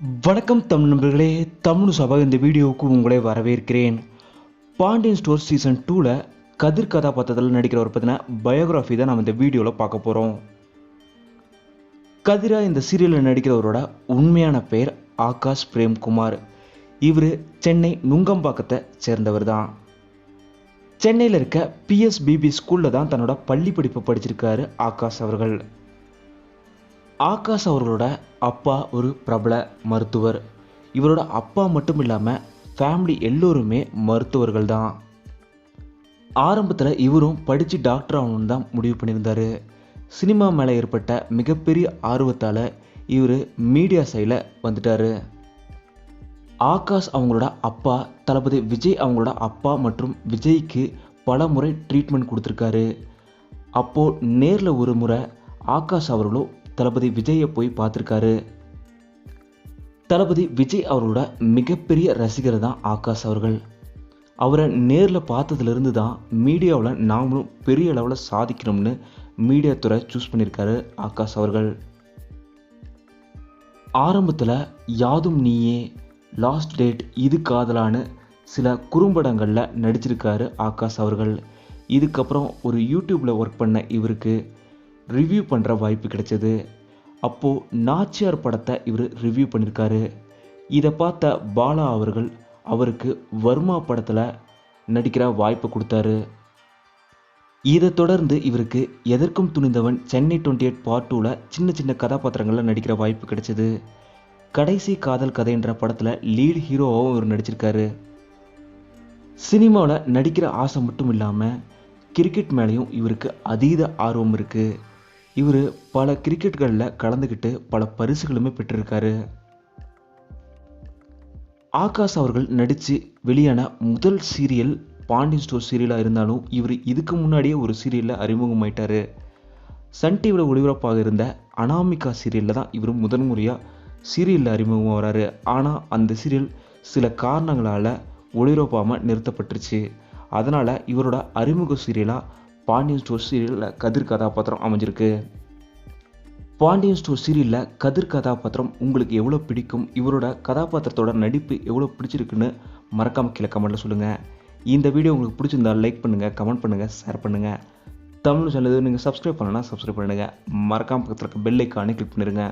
வணக்கம் தமிழ் நண்பர்களே தமிழ் சபா இந்த வீடியோவுக்கு உங்களை வரவேற்கிறேன். பாண்டியன் ஸ்டோர் சீசன் டூவில் கதிர் கதாபாத்திரத்தில் நடிக்கிறவர் பற்றின பயோகிராஃபி தான் நம்ம இந்த வீடியோவில் பார்க்க போகிறோம் கதிரா இந்த சீரியலில் நடிக்கிறவரோட உண்மையான பெயர் ஆகாஷ் பிரேம்குமார். இவர் சென்னை நுங்கம்பாக்கத்தை சேர்ந்தவர் தான். சென்னையில் இருக்க பிஎஸ்பிபி ஸ்கூலில் தான் தன்னோட பள்ளி படிப்பு படிச்சிருக்காரு ஆகாஷ் அவர்கள். ஆகாஷ் அவர்களோட அப்பா ஒரு பிரபல மருத்துவர். இவரோட அப்பா மட்டும் இல்லாமல் ஃபேமிலி எல்லோருமே மருத்துவர்கள் தான். ஆரம்பத்தில் இவரும் படித்து டாக்டர் ஆகணும்னு தான் முடிவு பண்ணியிருந்தார். சினிமா மேலே ஏற்பட்ட மிகப்பெரிய ஆர்வத்தால் இவர் மீடியா சைடில் வந்துட்டார். ஆகாஷ் அவங்களோட அப்பா தளபதி விஜய் அவங்களோட அப்பா மற்றும் விஜய்க்கு பல முறை ட்ரீட்மெண்ட் கொடுத்துருக்காரு. அப்போது நேரில் ஒரு முறை ஆகாஷ் அவர்களும் தளபதி விஜயை போய் பார்த்துருக்காரு. தளபதி விஜய் அவரோட மிகப்பெரிய ரசிகர் தான் ஆகாஷ் அவர்கள். அவரை நேரில் பார்த்ததுலேருந்து தான் மீடியாவில் நாமளும் பெரிய அளவில் சாதிக்கணும்னு மீடியா துறை சூஸ் பண்ணியிருக்காரு ஆகாஷ் அவர்கள். ஆரம்பத்தில் யாதும் நீயே லாஸ்ட் டேட் இது காதலான்னு சில குறும்படங்களில் நடிச்சிருக்காரு ஆகாஷ் அவர்கள். இதுக்கப்புறம் ஒரு யூடியூப்பில் ஒர்க் பண்ண இவருக்கு ரிவ்யூ பண்ணுற வாய்ப்பு கிடைச்சது. அப்போது நாச்சியார் படத்தை இவர் ரிவ்யூ பண்ணியிருக்காரு இதை பார்த்த பாலா அவர்கள் அவருக்கு வர்மா படத்தில் நடிக்கிற வாய்ப்பு கொடுத்தாரு. இதை தொடர்ந்து இவருக்கு எதற்கும் துணிந்தவன் சென்னை டுவெண்ட்டி எயிட் பார்ட் டூவில் சின்ன சின்ன கதாபாத்திரங்களில் நடிக்கிற வாய்ப்பு கிடைச்சிது. கடைசி காதல் கதைன்ற படத்தில் லீட் ஹீரோவாகவும் இவர் நடிச்சிருக்காரு. சினிமாவில் நடிக்கிற ஆசை மட்டும் இல்லாமல் கிரிக்கெட் மேலேயும் இவருக்கு அதீத ஆர்வம் இருக்குது இவர் பல கிரிக்கெட்களில் கலந்துக்கிட்டு பல பரிசுகளுமே பெற்றிருக்காரு. ஆகாஷ் அவர்கள் நடித்து வெளியான முதல் சீரியல் பாண்டியன் ஸ்டோர் சீரியலாக இருந்தாலும் இவர் இதுக்கு முன்னாடியே ஒரு சீரியலில் அறிமுகமாயிட்டார். சன் டிவியில் ஒளிபரப்பாக இருந்த அனாமிகா சீரியலில் தான் இவர் முதன்முறையாக சீரியலில் அறிமுகமாக வராரு. ஆனால் அந்த சீரியல் சில காரணங்களால் ஒளிபரப்பாமல் நிறுத்தப்பட்டுருச்சு. அதனால் இவரோட அறிமுக சீரியலாக பாண்டியன் ஸ்டோர் சீரியலில் கதிர் கதாபாத்திரம் அமைஞ்சிருக்கு. பாண்டியன் ஸ்டோர் சீரியலில் கதிர் கதாபாத்திரம் உங்களுக்கு எவ்வளோ பிடிக்கும் இவரோட கதாபாத்திரத்தோட நடிப்பு எவ்வளோ பிடிச்சிருக்குன்னு மறக்காமல் கீழே கமெண்ட்டில் சொல்லுங்கள் இந்த வீடியோ உங்களுக்கு பிடிச்சிருந்தா லைக் பண்ணுங்கள் கமெண்ட் பண்ணுங்கள் ஷேர் பண்ணுங்கள் தமிழ் சேனல் நீங்கள் சப்ஸ்கிரைப் பண்ணலன்னா சப்ஸ்கிரைப் பண்ணுங்கள் மறக்காமல் பக்கத்தில் இருக்க பெல் ஐக்கானே கிளிக் பண்ணிடுங்க